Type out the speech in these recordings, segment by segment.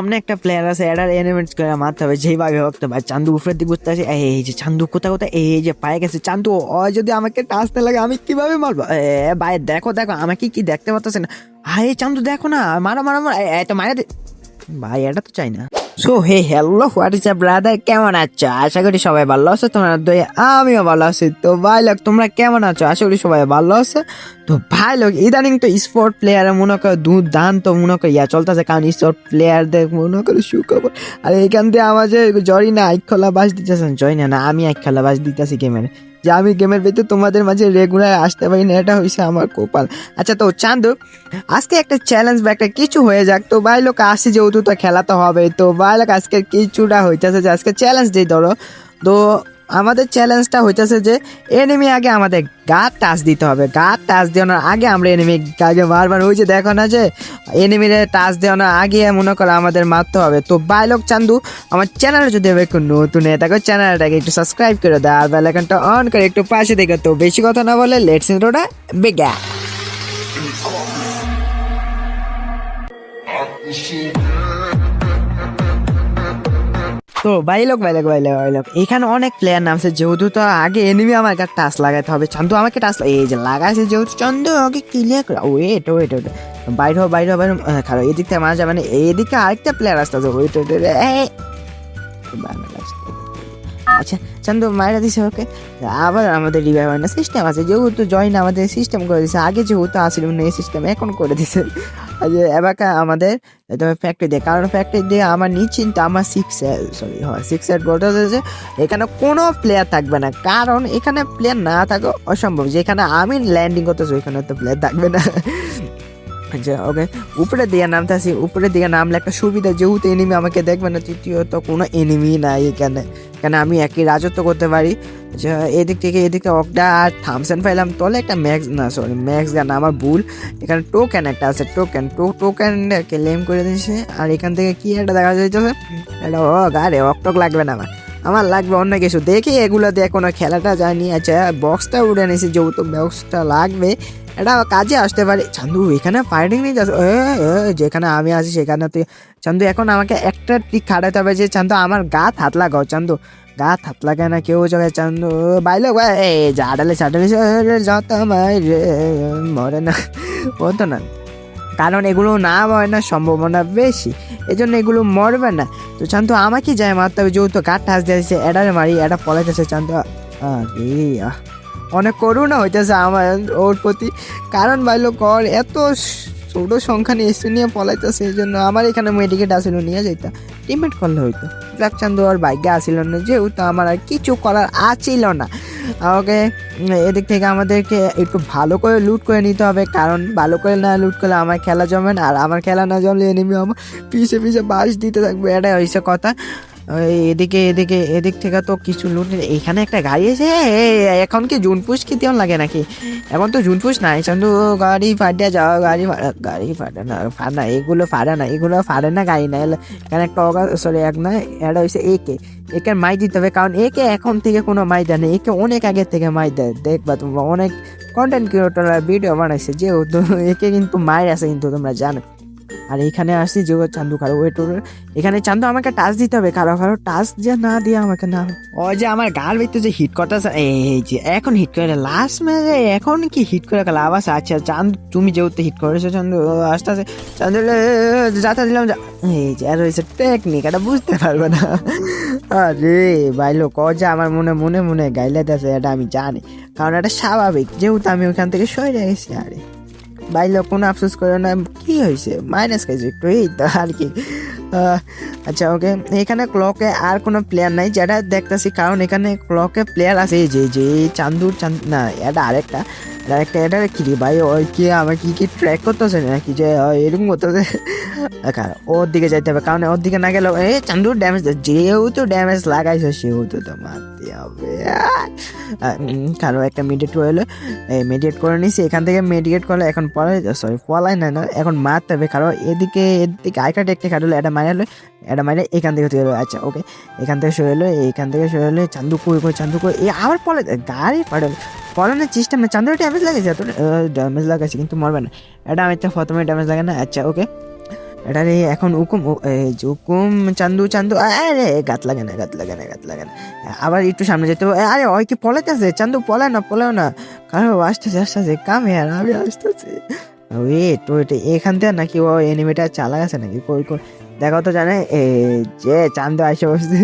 সামনে একটা প্লেয়ার আছে এটার এনিমেন্টস করে মারতে হবে, যেইভাবে হোক তো ভাই চান্দু উপরের দিকে বুঝতে আসে, এই যে চান্দু, কোথায় কোথায়? এই যে পায়ে গেছে। চান্দু, ও যদি আমাকে টাচতে লাগে, আমি কীভাবে মারবো? ভাই, দেখো দেখো, আমাকে কি দেখতে পারতেছে না? হ্যাঁ চান্দু, দেখো না, মারা মারা মারা এত মারা ভাই, এটা তো চাই না। So, hey hello what is brother কেমন আছো? আশা করি সবাই ভালো আছো। তোমরা দই আমিও ভালো আছি। তো ভাই লোক তোমরা কেমন আছো? আশা করি সবাই ভালো আছে। তো ভাই লোক ইদানিং তো স্পোর্ট প্লেয়ার মনে করো দুধ দান তো মনে করো ইয়া চলতেছে। কারণ স্পোর্ট প্লেয়ারদের মনে করো সুখবর। আর এইখান থেকে আমার যে জরি না আইক খোলা বাস দিতেছেন জয় না না আমি আইক খোলা বাস দিতেছি গেমের যে আমি গেমের ভিতরে তোমাদের মাঝে রেগুলার আসতে পারি না, এটা হয়েছে আমার কপাল। আচ্ছা তো চান্দু, আজকে একটা চ্যালেঞ্জ বা একটা কিছু হয়ে যাক। তো ভাই লোক আসি যেহেতু তো খেলা তো হবে তো ভাই লোক আজকে কিছুটা হইতেছে যে আজকে চ্যালেঞ্জ দিই ধরো। তো আমাদের চ্যালেঞ্জটা হইতেছে যে এনিমি আগে আমাদের গা টাচ দিতে হবে। গা টাচ দেওয়ানোর আগে আমরা এনিমি আগে বারবার ওই যে দেখো না যে এনিমির টাচ দেওয়ানোর আগে মনে করো আমাদের মারতে হবে। তো বাইলক চান্দু আমার চ্যানেল যদি এবার একটু নতুন হয়ে থাকো চ্যানেলটাকে একটু সাবস্ক্রাইব করে দাও আর বেলাইকনটা অন করে একটু পাশে দেখো। তো বেশি কথা না বলে লেটস ইন্ট্রোটা বেগা তো বাইলক বাইলক বাইলক বাইলক। এখানে অনেক প্লেয়ার নামছে যেহেতু তো আগে এনিমি আমার কাছে টাচ লাগাতে হবে। চান্দু আমাকে টাচ এই যে লাগাইছে যেহেতু Chandu, okay clear wait wait wait বাইর হো বাইর হো, বাইর। খারাপ এদিক থেকে মারা যাবে না। এইদিকে আরেকটা প্লেয়ার আসতে হবে ওয়েট ওয়েট আচ্ছা চান্দু মায়েরা দিছে ওকে। আবার আমাদের রিভাইভ হয় না সিস্টেম আছে যেহেতু জয়েন আমাদের সিস্টেম করে দিছে। আগে যেহেতু আসছিল না, এই সিস্টেম এখন করে দিছে। এবাকা আমাদের তবে ফ্যাক্টরি দিয়ে, কারণ ফ্যাক্টরি দিয়ে আমার নিশ্চিন্ত আমার সিক্স সরি হ্যাঁ সিক্স এর গোলটা হচ্ছে এখানে কোনো প্লেয়ার থাকবে না, কারণ এখানে প্লেয়ার না থাকা অসম্ভব। যেখানে আমি ল্যান্ডিং করতেছি, ওইখানে তো প্লেয়ার থাকবে না। আচ্ছা ওকে উপরে দিয়ে নামতে আসি, উপরে দিকে নামলে একটা সুবিধা, যেহেতু এনিমি আমাকে দেখবে না, তৃতীয়ত কোনো এনিমি নাই এখানে। কেন, আমি একই রাজত্ব করতে পারি। আচ্ছা এদিক থেকে এদিকে অকটা আর থামসেন পাইলাম তলে একটা ম্যাক্স না সরি ম্যাক্স গান আমার ভুল। এখানে টোকেন একটা আছে টোকেন টো টোকেন ক্লেম করে দিয়েছে। আর এখান থেকে কি একটা দেখা যাইতেছে? এটা ও গাড়ে অকটক লাগবে না আমার। আমার লাগবে অন্য কিছু। দেখি এগুলো দিয়ে কোনো খেলাটা যায়নি। আচ্ছা বক্সটা উড়ে নিয়েছি যেহেতু বক্সটা লাগবে। এটা কাজে আসতে পারে। চান্দু, এখানে ফাইটিং নেই যাচ্ছে যেখানে আমি আছি সেখানে তুই চান্দু, এখন আমাকে একটা ট্রিক খাটাতে হবে যে, চান্দু, আমার গা হাত লাগাও চান্দু। গা হাত লাগায় না কেউ জায়গায় চান্দু? বাইলো এ জাডালে চাডালে যত রে, মরে না। হতো না। কারণ এগুলো না না, সম্ভাবনা বেশি। এজন্য এগুলো মরবে না। তো চান্দু, আমাকে যায় মারতে হবে যেহেতু গাছ টাচ দিয়েছে এটারে মারি এটা পলাইতেছে আহ, অনেক করুণা হইতেছে আমার ওর প্রতি। কারণ বাইলো কর এত ছোট সংখ্যা নিয়ে এসে নিয়ে পলাইতেছে এই জন্য আমার এখানে মেডিকেট আসিল, নিয়ে যাইতা। টিমেট করলে হইতো। ব্ল্যাক চান্দু আর বাইকে আসিল না, যেহেতু আমার আর কিছু করার আছিল না। ওকে এদিক থেকে আমাদেরকে একটু ভালো করে লুট করে নিতে হবে, কারণ ভালো করে না লুট করলে আমার খেলা জমে না, আর আমার খেলা না জমলে এনিমি আমার পিছিয়ে পিছিয়ে বাস দিতে থাকবে, এটাই হয়েছে কথা। এদিকে এদিকে এদিক থেকে তো কিছু লুট এখানে একটা গাড়ি আছে এ, এখন কি জুনপুষ কি তেমন লাগে নাকি? এখন তো জুনপুষ নাই কিন্তু গাড়ি ফাটিয়া যাও গাড়ি গাড়ি ফাটে না ফাটে না এগুলো ফাটে না এগুলো ফাটে না গাড়ি না এখানে একটা সরি এক না এটা হচ্ছে একে। একে মাই দিতে হবে কারণ একে এখন থেকে কোনো মাই দেয় না একে অনেক আগে থেকে মাই দেয়। দেখবা তোমরা অনেক কন্টেন্ট ক্রিয়েটররা ভিডিও বানাইছে যেহেতু একে কিন্তু মায়ের আছে কিন্তু তোমরা জানো। আর এখানে আসছি যে চান্দু কারও ওয়েট এখানে চান্দু আমাকে টাচ দিতে হবে, কারও কারও টাচ যে না দিয়ে আমাকে না ও যে আমার গাল ভিতরে যে হিট করতেছে, এই যে এখন হিট করে লাস্ট ম্যাচে এখন কি হিট করে লাভ আছে? আচ্ছা চাঁদ তুমি যেহেতু হিট করেছ চান্দু আস্তে আস্তে চান্দু যাতা দিলাম এই যে আর হয়েছে টেকনিক এটা বুঝতে পারবে না। আরে বাইলো ক যে আমার মনে মনে মনে গাইলে এটা আমি জানি। কারণ এটা স্বাভাবিক, যেহেতু আমি ওখান থেকে সরে গেছি, আরে। বাইলো কোনো আফসোস করে না কি হয়েছে মাইনাস খাইছে একটু এই তো আর কি। আচ্ছা ওকে এখানে ক্লকে আর কোনো প্লেয়ার নাই, যেটা দেখতেছি, কারণ এখানে ক্লকে প্লেয়ার আছে যে যে চান্দুর চান্দ না, এটা আরেকটা একটা এটা কি ভাই, ওই কি আমার কি কি ট্র্যাক করতেছে নাকি, যে এরকম করতেছে। কারণ ওর দিকে যাইতে হবে, কারণ ওর দিকে না গেলে এই চান্দুর ড্যামেজ যেহেতু ড্যামেজ লাগাইছে, সেহেতু তো মারতে হবে। কারণ একটা মিডিয়েট হলো এই মেডিয়েট করে নিছি, এখান থেকে মেডিয়েট করলে এখন পরে সরি পলাই না না, এখন মারতে হবে, কারণ এদিকে এদিকে আরেকটা টেকনিক হাঁটলো এটা মারলো এটা মারে এখান থেকে চলে এলো। আচ্ছা ওকে এখান থেকে সরে এলো এইখান থেকে সরে এলো চান্দু কই কই চান্দু কই এই আবার পলে, গাড়ি ফাটল পলানোর সিস্টেম না চান্দুর ড্যামেজ লাগেছে এত ড্যামেজ লাগাইছে, কিন্তু মরবে না। এটা আমি তো প্রথমে ড্যামেজ লাগে না আচ্ছা ওকে এটারে এখন হুকুম, ও- এই যে হুকুম, চান্দু চান্দু আরে গাত লাগে না, গাত লাগে না, গাত লাগে না। আবার একটু সামনে যেতে হবে আরে, ওই কি পলাইতেছে? চান্দু, পলায় না পলাও না। কারও আসতেছে আসতেছে, কামে আর আমি আসতেছি। ওয়েট ওয়েট এখান থেকে নাকি ও এনিমেটার চালা গেছে নাকি? কই কই? দেখো তো জানে এ যে চান্দু আসে বসছে,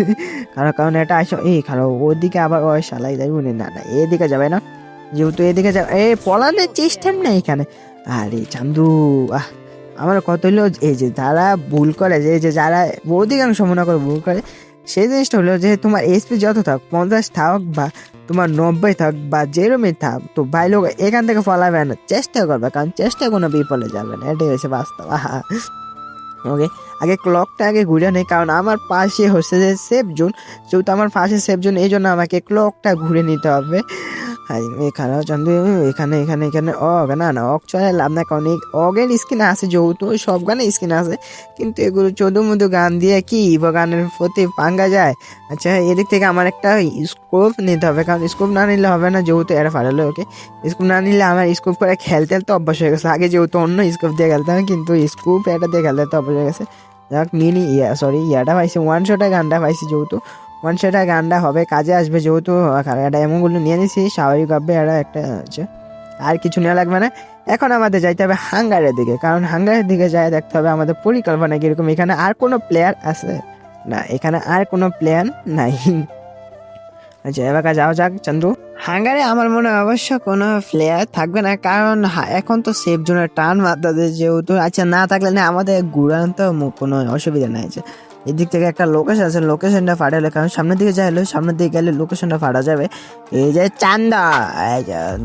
কারণ কারণ এটা আসে এই কারও ওদিকে আবার ওই শালাই যাবে না না, এদিকে যাবে না, যেহেতু এদিকে যাবে এ পলানোর সিস্টেম নেই এখানে। আরে চান্দু, আহ, আমার কত হলো, এই যে যারা ভুল করে, যে যে যারা অধিকাংশ মনে করে ভুল করে, সেই জিনিসটা হলো যে তোমার এসপি যত থাক, পঞ্চাশ থাক বা তোমার নব্বই থাক বা যেরমই থাক, তো ভাই লোক এখান থেকে ফলাবে না, চেষ্টা করবে, কারণ চেষ্টা কোনো বিফলে যাবে না, এটাই হচ্ছে বাস্তব ওকে আগে ক্লকটা আগে ঘুরে নেই, কারণ আমার পাশে হচ্ছে যে সেফ জোন যেহেতু আমার পাশে সেফ জোন এই জন্য আমাকে ক্লকটা ঘুরে নিতে হবে। আর এখানে চন্দ্র এখানে এখানে এখানে, অগ, না না, অগ চলে, লাভ না কারণ এই অগের স্কিন আছে যেহেতু সব গানে স্কিন আছে, কিন্তু এগুলো চোদ্দ মধু গান দিয়ে কি বা গানের প্রতি পাঙ্গা যায়? আচ্ছা এদিক থেকে আমার একটা স্কোপ নিতে হবে, কারণ স্কোপ না নিলে হবে না যেহেতু এরা ফাটালো ওকে স্কোপ না নিলে আমার স্কোপ করে খেলতে খেলতে অভ্যাস হয়ে গেছে, আগে যেহেতু অন্য স্কোপ দিয়ে খেলতাম, কিন্তু স্কোপ এটা দিয়ে খেলতে অভ্যাস হয়ে গেছে। যাক মিনি ইয়া সরি ইয়াটা পাইছি ওয়ান শটা গানটা পাইছি যেহেতু শটা গানটা হবে, কাজে আসবে যেহেতু একটা এমনগুলো নিয়ে নিছি, স্বাভাবিক হবে এটা একটা আছে আর কিছু নেওয়া লাগবে না। এখন আমাদের যাইতে হবে হাঙ্গারের দিকে, কারণ হাঙ্গারের দিকে যায় দেখতে হবে আমাদের পরিকল্পনা কীরকম। এখানে আর কোনো প্লেয়ার আছে? না, এখানে আর কোনো প্লেয়ার নাই। আচ্ছা এবার যাও যাক চন্দ্র হাঙ্গারে আমার মনে হয় অবশ্য কোনো প্লেয়ার থাকবে না, কারণ এখন তো সেফ জোনের টান মারতে যেহেতু আচ্ছা না থাকলে না আমাদের ঘুরান তো কোনো অসুবিধা নাই এদিক থেকে একটা লোকেশন আছে লোকেশনটা ফাটা ফাটালে কারণ সামনের দিকে যাই যাইলে, সামনের দিকে গেলে লোকেশনটা ফাটা যাবে। এই যে চান্দা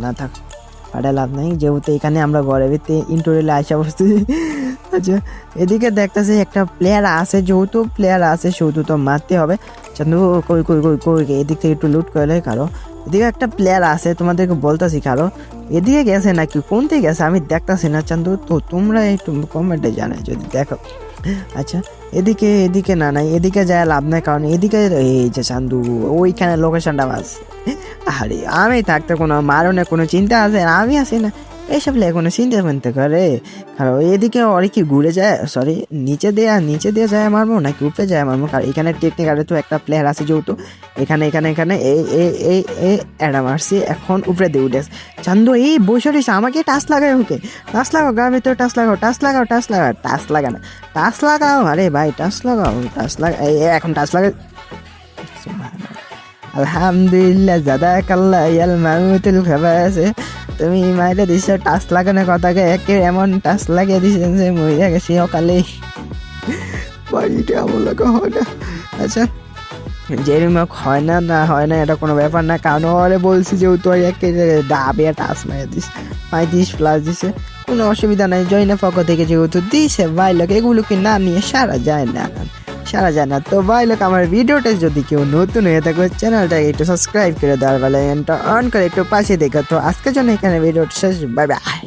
না থাক ফাটা লাভ নাই। যেহেতু এখানে আমরা ঘরে ভিতরে ইন্টোরিয়ালে আসা বসছি আচ্ছা এদিকে দেখতেছি একটা প্লেয়ার আছে যেহেতু প্লেয়ার আছে সেহেতু তো মারতে হবে। চান্দু, কই কই কই কই এদিক থেকে একটু লুট করলে কারও। এদিকে একটা প্লেয়ার আছে, তোমাদেরকে বলতেছি কারও। এদিকে গেছে নাকি? কোন দিকে গেছে? আমি দেখতাছি না। চান্দু, তো তোমরা একটু কমেন্টে জানাই যদি দেখো। আচ্ছা এদিকে এদিকে না নাই এদিকে যায় লাভ নাই, কারণ এদিকে এই যে চান্দু, ওইখানে লোকেশনটা বাস আরে, আমি থাকতে কোনো, মারণে কোনো চিন্তা আছে? আমি আসি না। এইসব লেগে কোনো চিন্তা ফিনতে করে। কারণ এদিকে কি ঘুরে যায় সরি নিচে দেয়া, নিচে দিয়ে যায় মারবো নাকি উপরে যায় মারবো? কারণ এখানে টেকনিকালে তো একটা প্লেয়ার আছে যেহেতু, এখানে এখানে এখানে এই এই এই এই অ্যাডা মারছি এখন উপরে দিয়ে উঠে চান্দু, এই বসে রয়েছে আমাকে টাচ লাগায় ওকে। টাচ লাগাও গার ভিতরে টাচ লাগাও টাচ লাগাও টাচ লাগাও, টাচ লাগা না, টাচ লাগাও, আরে ভাই, টাচ লাগাও, টাচ লাগা এখন টাচ লাগা আলহামদুলিল্লাহ জাদা কাল্লা ইয়াল মামুতুল খাবার আছে তুমি মাইরে দিছ, টাচ লাগানোর কথাকে একে এমন টাচ লাগিয়ে দিছেন যে মরিয়া গেছি সকালে বাড়িটা আমার লাগা হয় না। আচ্ছা যেরকম হয় না না হয় না, এটা কোনো ব্যাপার না, কারণ ওরে বলছি যেহেতু ওই একে ডাবে টাচ মারিয়ে দিস পঁয়ত্রিশ প্লাস দিছে। কোনো অসুবিধা নাই জয়না পক্ষ থেকে যেহেতু দিছে, ভাই লোক এগুলোকে না নিয়ে সারা যায় না। সারা যায় না। তো ভাই লোক আমার ভিডিওটা যদি কেউ নতুন হয়ে থাকে চ্যানেলটাকে একটু সাবস্ক্রাইব করে দেওয়ার বেলা অন করে একটু পাশে দেখো। তো আজকের জন্য এখানে ভিডিওটা শেষ। Bye bye